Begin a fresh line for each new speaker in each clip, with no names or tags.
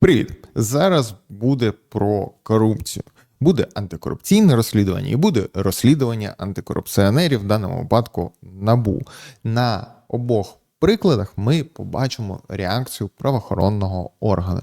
Привіт! Зараз буде про корупцію. Буде антикорупційне розслідування і буде розслідування антикорупціонерів, в даному випадку НАБУ. На обох прикладах ми побачимо реакцію правоохоронного органу.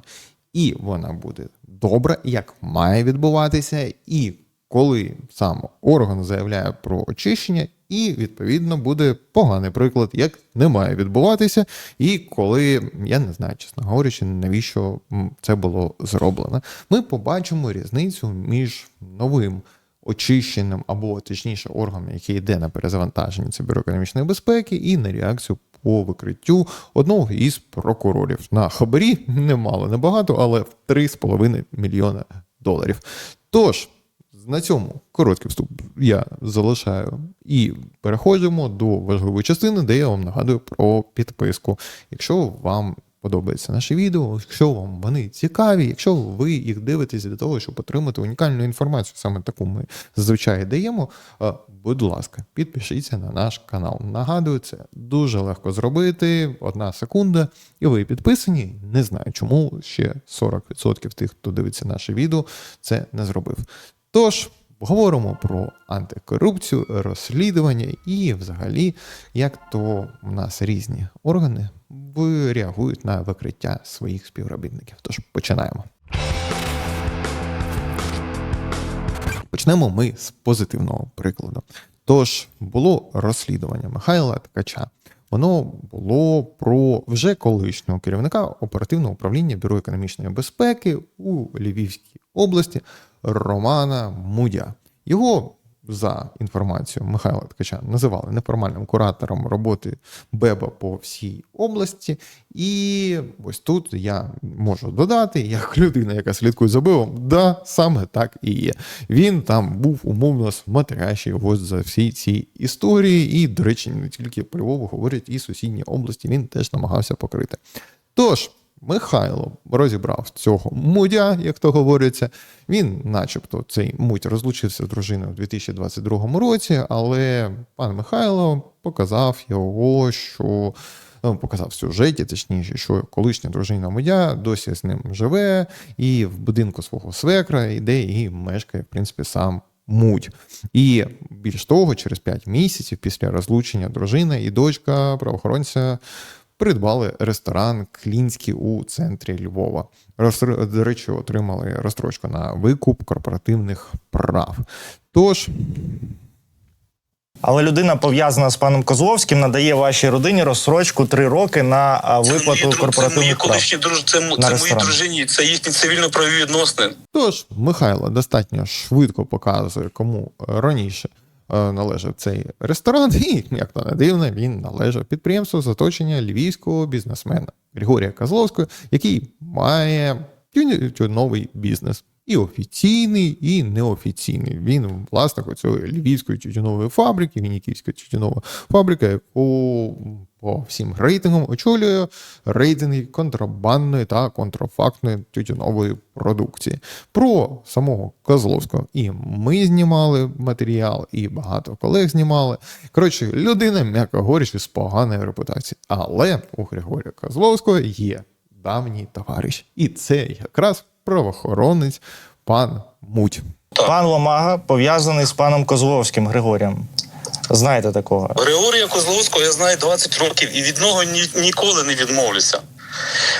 І вона буде добра, як має відбуватися, і коли сам орган заявляє про очищення, і відповідно буде поганий приклад, як не має відбуватися, і коли я не знаю, чесно говорячи, навіщо це було зроблено. Ми побачимо різницю між новим очищеним або точніше органом, який йде на перезавантаження це бюро економічної безпеки, і на реакцію по викриттю одного із прокурорів на хабарі немало, небагато, але в 3,5 мільйона доларів. Тож. На цьому короткий вступ я залишаю і переходимо до важливої частини, де я вам нагадую про підписку. Якщо вам подобається наше відео, якщо вам вони цікаві, якщо ви їх дивитесь для того, щоб отримати унікальну інформацію, саме таку ми зазвичай даємо. е, Будь ласка, підпишіться на наш канал. Нагадую, це дуже легко зробити. Одна секунда, і ви підписані. Не знаю, чому ще 40% тих, хто дивиться наше відео, це не зробив. Тож говоримо про антикорупцію, розслідування і, взагалі, як то у нас різні органи реагують на викриття своїх співробітників. Тож починаємо. Почнемо ми з позитивного прикладу. Тож було розслідування Михайла Ткача. Воно було про вже колишнього керівника оперативного управління Бюро економічної безпеки у Львівській області Романа Мудя. Його за інформацією Михайла Ткача називали неформальним куратором роботи БЕБа по всій області. І ось тут я можу додати, як людина, яка слідкує за БЕБом, да, саме так і є. Він там був умовно смотрящий ось за всі ці історії, і, до речі, не тільки про Львов говорять, і сусідні області він теж намагався покрити. Тож, Михайло розібрав цього мудя, як то говориться. Він, начебто, цей муть розлучився з дружиною у 2022 році, але пан Михайло показав його, що ну, показав в сюжеті, точніше, що колишня дружина мудя досі з ним живе, і в будинку свого свекра йде і мешкає, в принципі, сам. Муть. І більш того, через 5 місяців після розлучення дружина і дочка правоохоронця придбали ресторан Клінський у центрі Львова. Роз- До речі, отримали розстрочку на викуп корпоративних прав. Тож,
Але людина пов'язана з паном Козловським надає вашій родині розсрочку три роки на виплату
Це
корпоративних прав.
колишні друж... це, м- це моїй дружині, це їхні цивільно-правові відносини.
тож Михайло достатньо швидко показує, кому раніше належав цей ресторан, і, як то не дивно, він належав підприємству з оточення львівського бізнесмена Григорія Козловського, який має новий бізнес. І офіційний, і неофіційний. Він власник цієї львівської тютюнової фабрики, Вініківська тютюнова фабрика, яку по всім рейтингам очолює рейтинги контрабандної та контрафактної тютюнової продукції. Про самого Козловського і ми знімали матеріал, і багато колег знімали. Коротше, людина, м'яко говорячи, з поганою репутацією. Але у Григорія Козловського є давній товариш. І це якраз правоохоронець пан Муть.
Пан Ломага пов'язаний з паном Козловським Григорієм. Знаєте такого?
Григорія Козловського я знаю 20 років і від нього ні, ніколи не відмовлюся.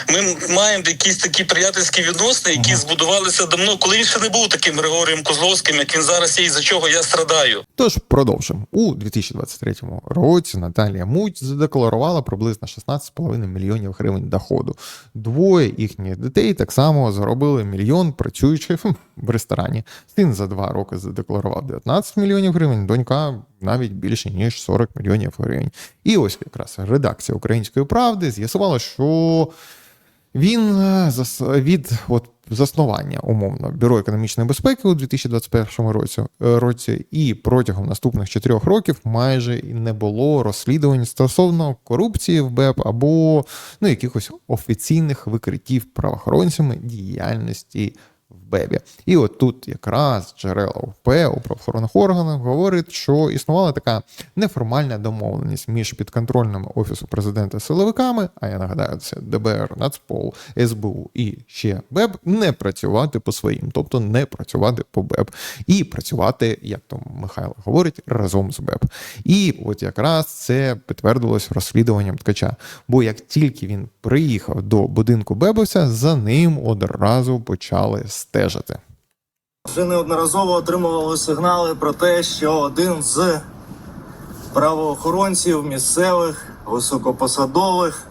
Ми маємо якісь такі приятельські відносини, які збудувалися давно, коли він ще не був таким Григорієм Козловським, як він зараз є, і за чого я страдаю.
Тож продовжимо. У 2023 році Наталія Муть задекларувала приблизно 16,5 мільйонів гривень доходу. Двоє їхніх дітей так само заробили мільйон, працюючи в ресторані. Син за два роки задекларував 19 мільйонів гривень, донька навіть більше ніж 40 мільйонів гривень. І ось якраз редакція Української правди з'ясувала, що він е, від от, заснування умовно Бюро економічної безпеки у 2021 році, е, році і протягом наступних чотирьох років майже не було розслідувань стосовно корупції в БЕП або ну, якихось офіційних викриттів правоохоронцями діяльності в Бебі. І от тут якраз джерела УП у правоохоронних органах говорить, що існувала така неформальна домовленість між підконтрольними офісу президента силовиками, а я нагадаю, це ДБР, Нацпол, СБУ і ще БЕБ, не працювати по своїм, тобто не працювати по БЕБ, і працювати, як там Михайло говорить, разом з БЕБ. І от якраз це підтвердилось розслідуванням ткача. Бо як тільки він приїхав до будинку Бебовця, за ним одразу почали стежити.
Вже неодноразово отримували сигнали про те, що один з правоохоронців місцевих, високопосадових,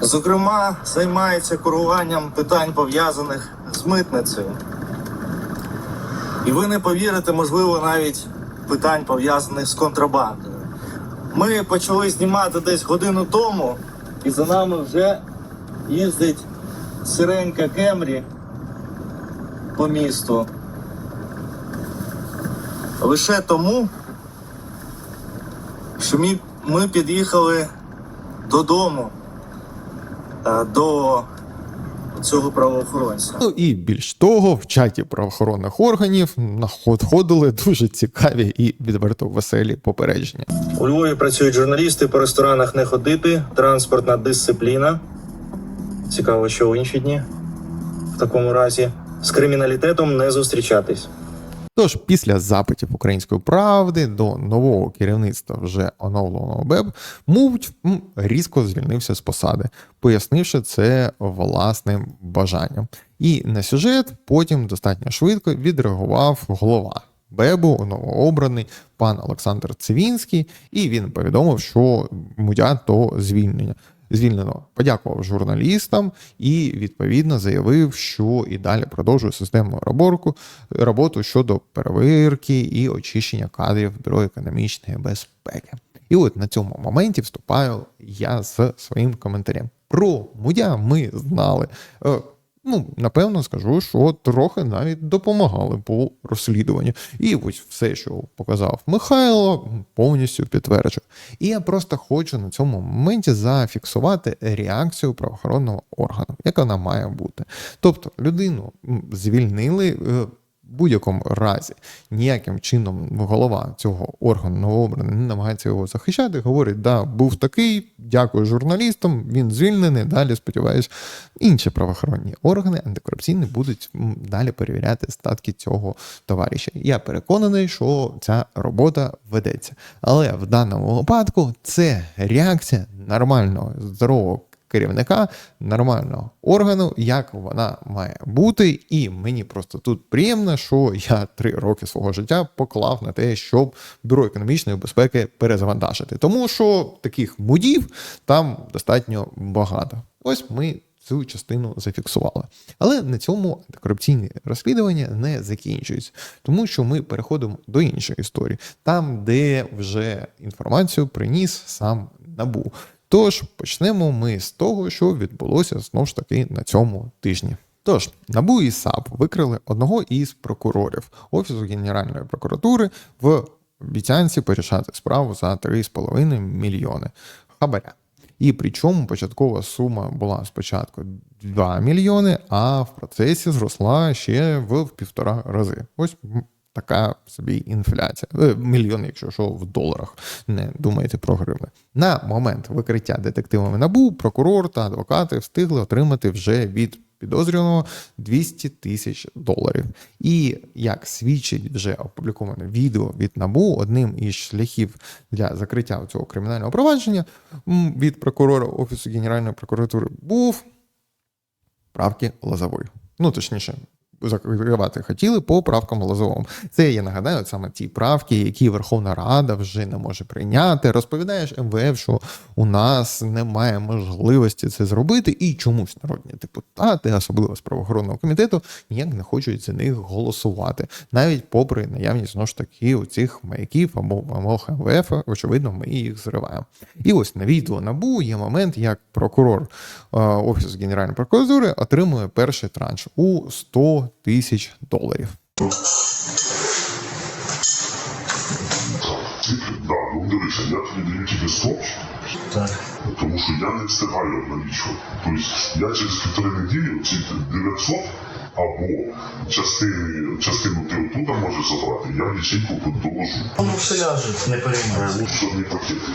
зокрема, займається куруванням питань пов'язаних з митницею. І ви не повірите, можливо, навіть питань пов'язаних з контрабандою. Ми почали знімати десь годину тому, і за нами вже їздить сиренька Кемрі по місту. Лише тому, що ми, ми під'їхали додому е, до цього правоохоронця.
Ну і більш того, в чаті правоохоронних органів находили дуже цікаві і відверто веселі попередження.
У Львові працюють журналісти, по ресторанах не ходити, транспортна дисципліна. Цікаво, що в інші дні в такому разі. З криміналітетом не зустрічатись.
Тож, після запитів української правди до нового керівництва вже оновленого БЕБ, Мувч різко звільнився з посади, пояснивши це власним бажанням. І на сюжет потім достатньо швидко відреагував голова. Бебу новообраний пан Олександр Цивінський, і він повідомив, що мудя то звільнення. Звільнено подякував журналістам і відповідно заявив, що і далі продовжує системну роботу, роботу щодо перевірки і очищення кадрів бюро економічної безпеки. І от на цьому моменті вступаю я з своїм коментарем. Про мудя ми знали. Ну, напевно, скажу, що трохи навіть допомагали по розслідуванню. І ось все, що показав Михайло, повністю підтверджую. І я просто хочу на цьому моменті зафіксувати реакцію правоохоронного органу, яка вона має бути. Тобто людину звільнили. е, будь-якому разі ніяким чином голова цього органу новообраний не намагається його захищати. Говорить, да, був такий, дякую журналістам, він звільнений. Далі сподіваюсь, інші правоохоронні органи антикорупційні будуть далі перевіряти статки цього товариша. Я переконаний, що ця робота ведеться. Але в даному випадку це реакція нормального здорового керівника нормального органу, як вона має бути. І мені просто тут приємно, що я три роки свого життя поклав на те, щоб бюро економічної безпеки перезавантажити. Тому що таких мудів там достатньо багато. Ось ми. Цю частину зафіксували. Але на цьому антикорупційні розслідування не закінчуються, тому що ми переходимо до іншої історії, там, де вже інформацію приніс сам Набу. Тож почнемо ми з того, що відбулося знову ж таки на цьому тижні. Тож НАБУ і САП викрили одного із прокурорів Офісу Генеральної прокуратури в обіцянці порішати справу за 3,5 мільйони хабаря. І причому початкова сума була спочатку 2 мільйони, а в процесі зросла ще в півтора рази. Ось така собі інфляція. Мільйон, якщо що, в доларах. Не думайте про гривни. На момент викриття детективами НАБУ прокурор та адвокати встигли отримати вже від підозрюваного 200 тисяч доларів. І як свідчить вже опубліковане відео від НАБУ, одним із шляхів для закриття цього кримінального провадження від прокурора Офісу Генеральної прокуратури був правки Лозової. Ну, точніше, закривати хотіли по правкам Лозовому. Це я нагадаю саме ті правки, які Верховна Рада вже не може прийняти. Розповідаєш МВФ, що у нас немає можливості це зробити, і чомусь народні депутати, особливо з правоохоронного комітету, ніяк не хочуть за них голосувати, навіть попри наявність знову ж таки у цих маяків або вимог МВФ, очевидно, ми їх зриваємо. І ось на відео набу є момент, як прокурор е, офісу Генеральної прокуратури отримує перший транш у 100 тисяч доларів.
Да, ну Дивися, я тобі даю тільки 100,
Так.
тому що я не встигаю налічувати. Тобто я через півтори неділі ці 900 або частини, частину ти оттуда можеш забрати, я в лічильку доложу.
Воно все ляже, не переймайся.
Щоб не пакети.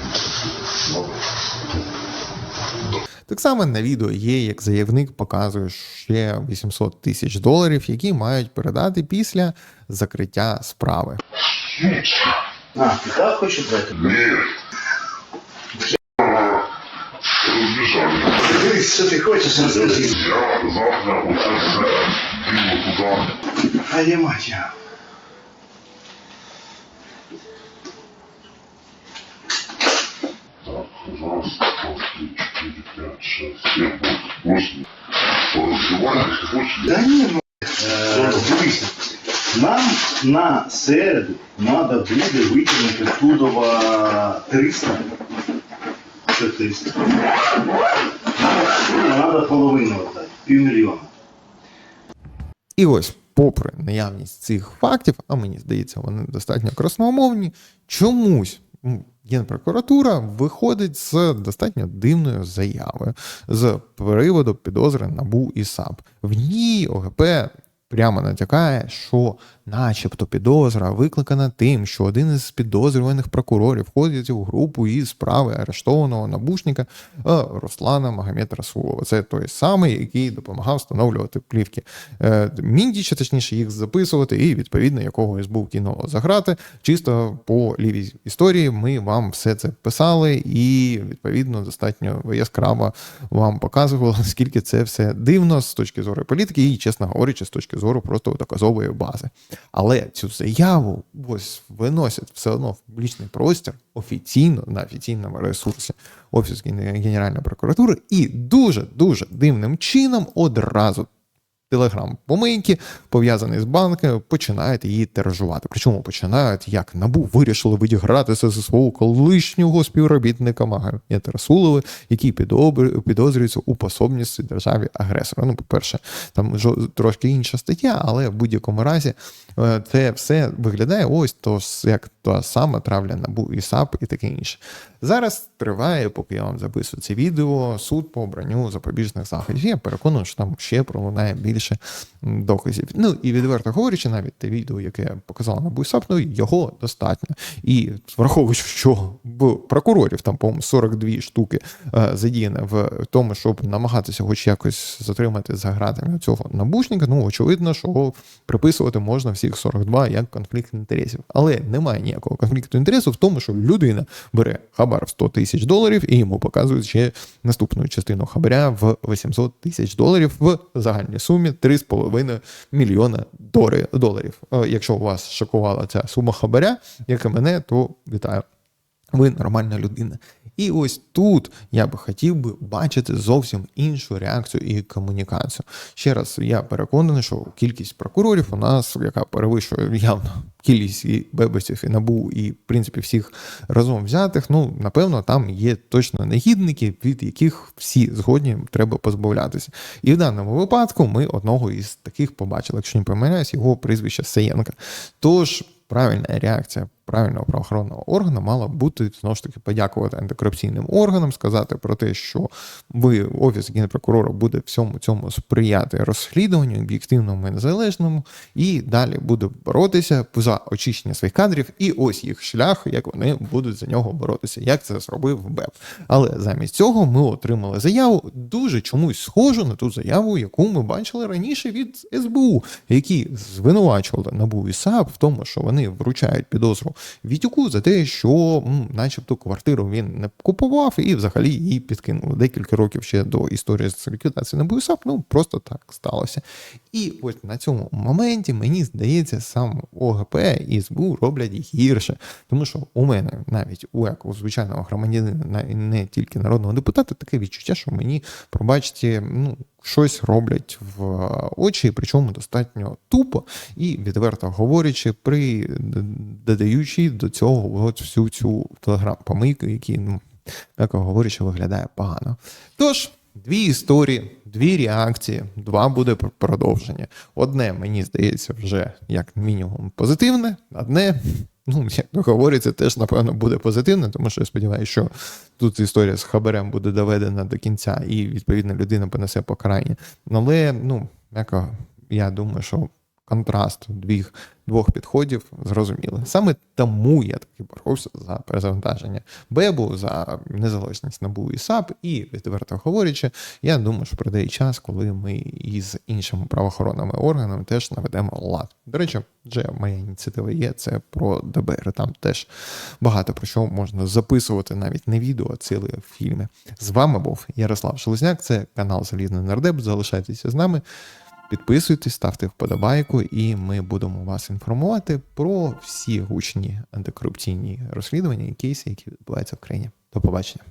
Так само на відео є, як заявник показує ще 800 тисяч доларів, які мають передати після закриття справи.
А, ти так хочеш брати?
Ні.
Що ти хочеш, розкажи.
Я завтра оце діло туди.
А я мать я.
Так, раз, два, три, четыре, пять, шесть, семь, восемь. Порозбивайте, хочеш?
Да ні, ну. Е, Дивись, нам на середу треба буде витягнути тудова 300. Що 300? Треба половину віддати, півмільйона.
І ось, попри наявність цих фактів, а мені здається, вони достатньо красномовні, чомусь. Генпрокуратура виходить з достатньо дивною заявою з приводу підозри НАБУ і САП. В ній ОГП прямо натякає, що, начебто, підозра викликана тим, що один із підозрюваних прокурорів входить у групу із справи арештованого набушника е, Руслана Магомед Расулова. Це той самий, який допомагав встановлювати плівки е, Міндіча, точніше їх записувати, і відповідно якого СБУ кинуло за грати. Чисто по лівій історії ми вам все це писали, і відповідно достатньо яскраво вам показували, наскільки це все дивно з точки зору політики, і, чесно говорячи, з точки зору просто доказової бази. Але цю заяву ось виносять все одно в публічний простір офіційно на офіційному ресурсі Офісу Генеральної прокуратури, і дуже дуже дивним чином одразу телеграм-помийки, пов'язані з банками, починають її тиражувати. Причому починають, як набу вирішили відігратися зі свого колишнього співробітника Магомета Расулова, який підозрюється у пособництві державі агресора. Ну, по-перше, там жо- трошки інша стаття, але в будь-якому разі е, це все виглядає ось то як та сама травля набу і САП і таке інше. Зараз триває, поки я вам записую це відео, суд по обранню запобіжних заходів. Я переконаний, що там ще пролунає більше м, доказів. Ну і відверто говорячи, навіть те відео, яке я показала на САП, ну його достатньо. І враховуючи, що в прокурорів там, по-моєму, 42 штуки е, задіяне в тому, щоб намагатися хоч якось затримати за гратами цього набушника, ну очевидно, що приписувати можна всіх 42 як конфлікт інтересів. Але немає ніякого конфлікту інтересу в тому, що людина бере хабар в 100 тисяч доларів і йому показують ще наступну частину хабаря в 800 тисяч доларів в загальній сумі 3,5 мільйона доларів. Е, Якщо вас шокувала ця сума хабаря, як і мене, то вітаю. Ви нормальна людина. І ось тут я би хотів би бачити зовсім іншу реакцію і комунікацію. Ще раз, я переконаний, що кількість прокурорів у нас, яка перевищує явно кількість і бебесів, і набу, і в принципі всіх разом взятих, ну напевно, там є точно негідники, від яких всі згодні треба позбавлятися. І в даному випадку ми одного із таких побачили, якщо не помиляюсь, його прізвище Саєнка. Тож правильна реакція правильного правоохоронного органу мала бути знову ж таки подякувати антикорупційним органам, сказати про те, що ви, офіс генпрокурора, буде всьому цьому сприяти розслідуванню об'єктивному і незалежному, і далі буде боротися за очищення своїх кадрів. І ось їх шлях, як вони будуть за нього боротися, як це зробив БЕП. Але замість цього ми отримали заяву дуже чомусь схожу на ту заяву, яку ми бачили раніше від СБУ, які звинувачували НАБУ і САП в тому, що вони вручають підозру Вітюку за те, що, начебто, квартиру він не купував і взагалі її підкинули декілька років ще до історії з ліквідації НАБУ і САП. Ну просто так сталося. І ось на цьому моменті мені здається, сам ОГП і СБУ роблять гірше, тому що у мене навіть у як у звичайного громадянина, на- не тільки народного депутата, таке відчуття, що мені пробачте, ну. Щось роблять в очі, причому достатньо тупо і відверто говорячи, при додаючи до цього от всю цю телеграм-помийку, які, ну, м'яко говорячи, виглядає погано. Тож, дві історії, дві реакції, два буде пр- продовження. Одне, мені здається, вже як мінімум позитивне, одне ну, як говориться, теж, напевно, буде позитивно, тому що я сподіваюся, що тут історія з хабарем буде доведена до кінця, і відповідно людина понесе покарання. Але, ну, яко, я думаю, що контраст двох, двох підходів зрозуміли. Саме тому я таки боровся за перезавантаження Бебу, за незалежність НАБУ і САП, і відверто говорячи, я думаю, що прийде час, коли ми із іншими правоохоронними органами теж наведемо лад. До речі, вже моя ініціатива є. Це про ДБР. Там теж багато про що можна записувати навіть не відео, а цілі фільми. З вами був Ярослав Шелезняк. Це канал Залізний Нардеп. Залишайтеся з нами. Підписуйтесь, ставте вподобайку, і ми будемо вас інформувати про всі гучні антикорупційні розслідування і кейси, які відбуваються в країні. До побачення.